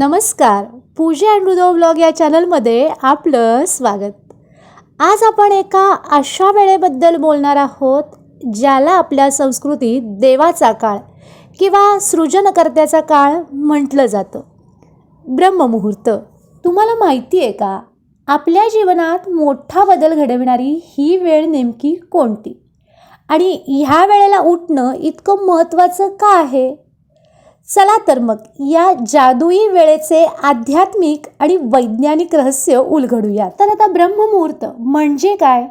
नमस्कार. पूजा and रुदो blog या चॅनलमध्ये आपलं स्वागत. आज आपण एका अशा वेळेबद्दल बोलणार आहोत ज्याला आपल्या संस्कृतीत देवाचा काळ किंवा सृजनकर्त्याचा काळ म्हटलं जातं. ब्रह्ममुहूर्त. तुम्हाला माहिती आहे का? आपल्या जीवनात मोठा बदल घडविणारी ही वेळ नेमकी कोणती? आणि ह्या वेळेला उठणं इतकं महत्त्वाचं का आहे? चला तर मग या जादुई वेळेचे आध्यात्मिक आणि वैज्ञानिक रहस्य उलगडूया. तर आता ब्रह्ममुहूर्त म्हणजे काय?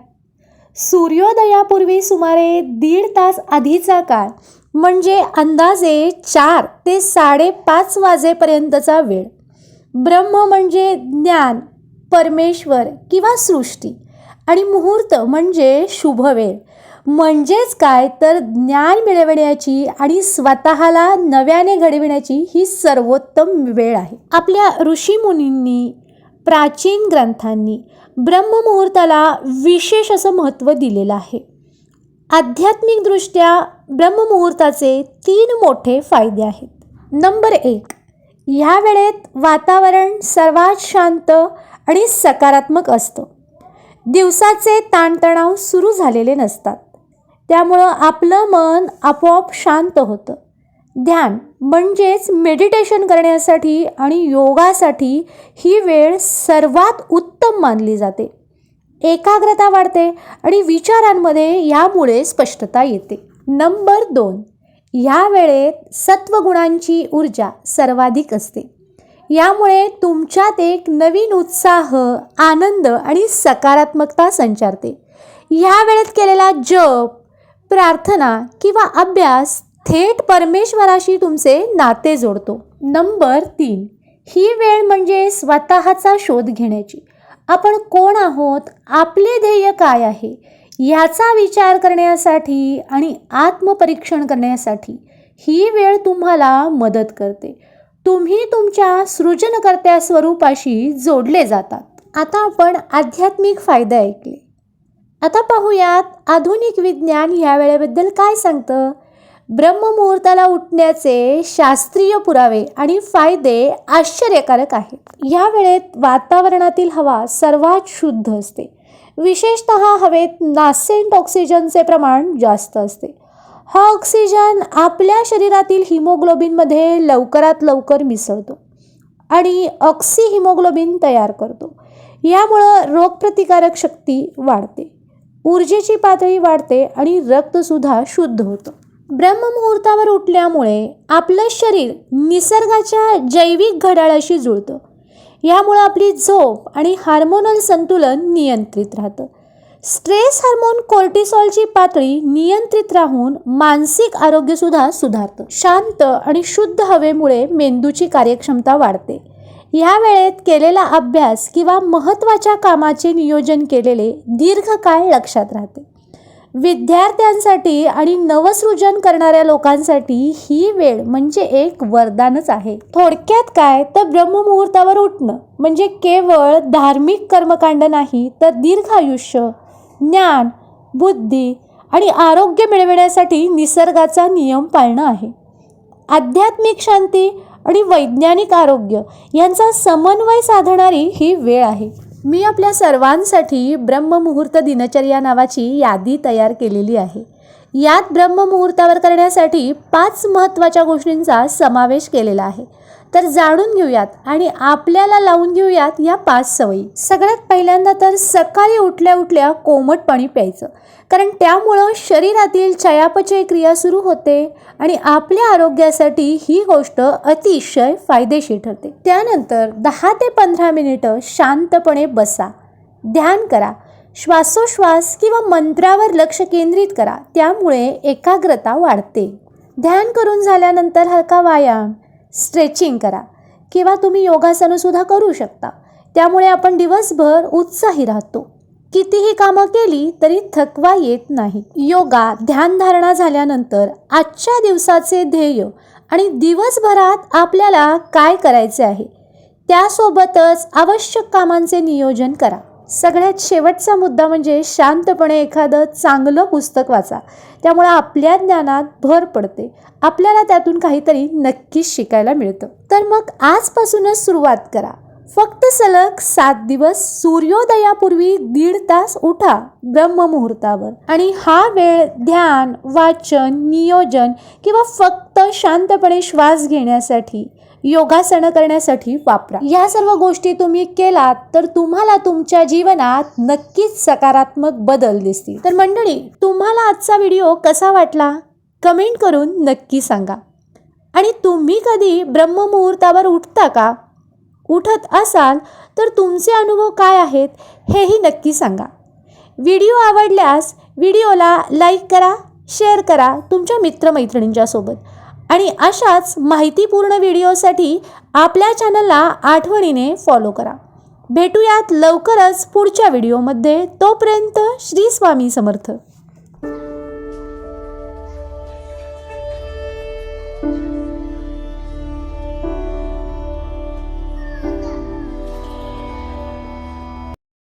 सूर्योदयापूर्वी सुमारे दीड तास आधीचा काळ म्हणजे अंदाजे चार ते साडेपाच वाजेपर्यंतचा वेळ. ब्रह्म म्हणजे ज्ञान परमेश्वर किंवा सृष्टी आणि मुहूर्त म्हणजे शुभ वेळ म्हणजेच काय? तर ज्ञान मिळवण्याची आणि स्वतःला नव्याने घडविण्याची ही सर्वोत्तम वेळ आहे. आपल्या ऋषीमुनींनी प्राचीन ग्रंथांनी ब्रह्ममुहूर्ताला विशेष असं महत्त्व दिलेलं आहे. आध्यात्मिकदृष्ट्या ब्रह्ममुहूर्ताचे तीन मोठे फायदे आहेत. नंबर एक ह्या वेळेत वातावरण सर्वात शांत आणि सकारात्मक असतं. दिवसाचे ताणतणाव सुरू झालेले नसतात. त्यामुळं आपलं मन आपोआप शांत होतं. ध्यान म्हणजेच मेडिटेशन करण्यासाठी आणि योगासाठी ही वेळ सर्वात उत्तम मानली जाते. एकाग्रता वाढते आणि विचारांमध्ये यामुळे स्पष्टता येते. नंबर दोन ह्या वेळेत सत्वगुणांची ऊर्जा सर्वाधिक असते. यामुळे तुमच्यात एक नवीन उत्साह आनंद आणि सकारात्मकता संचारते. ह्या वेळेत केलेला जप प्रार्थना किंवा अभ्यास थेट परमेश्वराशी तुमचे नाते जोडतो. नंबर तीन. ही वेळ म्हणजे स्वतःचा शोध घेण्याची. आपण कोण आहोत? आपले ध्येय काय आहे? याचा विचार करण्यासाठी आणि आत्मपरीक्षण करण्यासाठी ही वेळ तुम्हाला मदत करते. तुम्ही तुमच्या सृजनकर्त्या स्वरूपाशी जोडले जातात. आता आपण आध्यात्मिक फायदे ऐकले. आता पाहूयात आधुनिक विज्ञान ह्या वेळेबद्दल काय सांगतं? ब्रह्ममुहूर्ताला उठण्याचे शास्त्रीय पुरावे आणि फायदे आश्चर्यकारक आहेत. ह्या वेळेत वातावरणातील हवा सर्वात शुद्ध असते. विशेषत हवेत नासेंट ऑक्सिजनचे प्रमाण जास्त असते. हा ऑक्सिजन आपल्या शरीरातील हिमोग्लोबिनमध्ये लवकरात लवकर मिसळतो आणि ऑक्सी हिमोग्लोबिन तयार करतो. यामुळं रोगप्रतिकारक शक्ती वाढते. ऊर्जेची पातळी वाढते आणि रक्तसुद्धा शुद्ध होतं. ब्रह्ममुहूर्तावर उठल्यामुळे आपलं शरीर निसर्गाच्या जैविक घड्याळाशी जुळतं. यामुळं आपली झोप आणि हार्मोनल संतुलन नियंत्रित राहतं. स्ट्रेस हार्मोन कोर्टिसॉलची पातळी नियंत्रित राहून मानसिक आरोग्यसुद्धा सुधारतं. शांत आणि शुद्ध हवेमुळे मेंदूची कार्यक्षमता वाढते. ह्या वेळेत केलेला अभ्यास किंवा महत्त्वाच्या कामाचे नियोजन केलेले दीर्घकाळ लक्षात राहते. विद्यार्थ्यांसाठी आणि नवसृजन करणाऱ्या लोकांसाठी ही वेळ म्हणजे एक वरदानच आहे. थोडक्यात काय? तर ब्रह्ममुहूर्तावर उठणं म्हणजे केवळ धार्मिक कर्मकांड नाही तर दीर्घ आयुष्य ज्ञान बुद्धी आणि आरोग्य मिळविण्यासाठी निसर्गाचा नियम पाळणं आहे. आध्यात्मिक शांती आणि वैज्ञानिक आरोग्य यांचा समन्वय साधणारी ही वेळ आहे. मी आपल्या सर्वांसाठी ब्रह्ममुहूर्त दिनचर्या नावाची यादी तयार केलेली आहे. यात ब्रह्ममुहूर्तावर करण्यासाठी पाच महत्त्वाच्या गोष्टींचा समावेश केलेला आहे. तर जाणून घेऊयात आणि आपल्याला लावून घेऊयात या पाच सवयी. सगळ्यात पहिल्यांदा तर सकाळी उठल्या उठल्या कोमट पाणी प्यायचं. कारण त्यामुळं शरीरातील चयापचय क्रिया सुरू होते आणि आपल्या आरोग्यासाठी ही गोष्ट अतिशय फायदेशीर ठरते. त्यानंतर दहा ते पंधरा मिनिटं शांतपणे बसा. ध्यान करा. श्वासोश्वास किंवा मंत्रावर लक्ष केंद्रित करा. त्यामुळे एकाग्रता वाढते. ध्यान करून झाल्यानंतर हलका व्यायाम. स्ट्रेचिंग करा किंवा तुम्ही योगासनंसुद्धा करू शकता. त्यामुळे आपण दिवसभर उत्साही राहतो. कितीही कामं केली तरी थकवा येत नाही. योगा ध्यानधारणा झाल्यानंतर आजच्या दिवसाचे ध्येय आणि दिवसभरात आपल्याला काय करायचे आहे? त्यासोबतच आवश्यक कामांचे नियोजन करा. सगळ्यात शेवटचा मुद्दा म्हणजे शांतपणे एखादं चांगलं पुस्तक वाचा. त्यामुळं आपल्या ज्ञानात भर पडते. आपल्याला त्यातून काहीतरी नक्कीच शिकायला मिळतं. तर मग आजपासूनच सुरुवात करा. फक्त सलग सात दिवस सूर्योदयापूर्वी दीड तास उठा ब्रह्ममुहूर्तावर. आणि हा वेळ ध्यान वाचन नियोजन किंवा फक्त शांतपणे श्वास घेण्यासाठी योगासनं करण्यासाठी वापरा. या सर्व गोष्टी तुम्ही केलात तर तुम्हाला तुमच्या जीवनात नक्कीच सकारात्मक बदल दिसतील. तर मंडळी तुम्हाला आजचा व्हिडिओ कसा वाटला? कमेंट करून नक्की सांगा. आणि तुम्ही कधी ब्रह्ममुहूर्तावर उठता का? उठत असाल तर तुमचे अनुभव काय आहेत हेही नक्की सांगा. व्हिडिओ आवडल्यास व्हिडिओला लाईक करा शेअर करा तुमच्या मित्रमैत्रिणींच्यासोबत आणि अशाच माहितीपूर्ण व्हिडिओसाठी आपल्या चॅनलला आठवणीने फॉलो करा. भेटूयात लवकरच पुढच्या व्हिडिओमध्ये. तोपर्यंत श्री स्वामी समर्थ.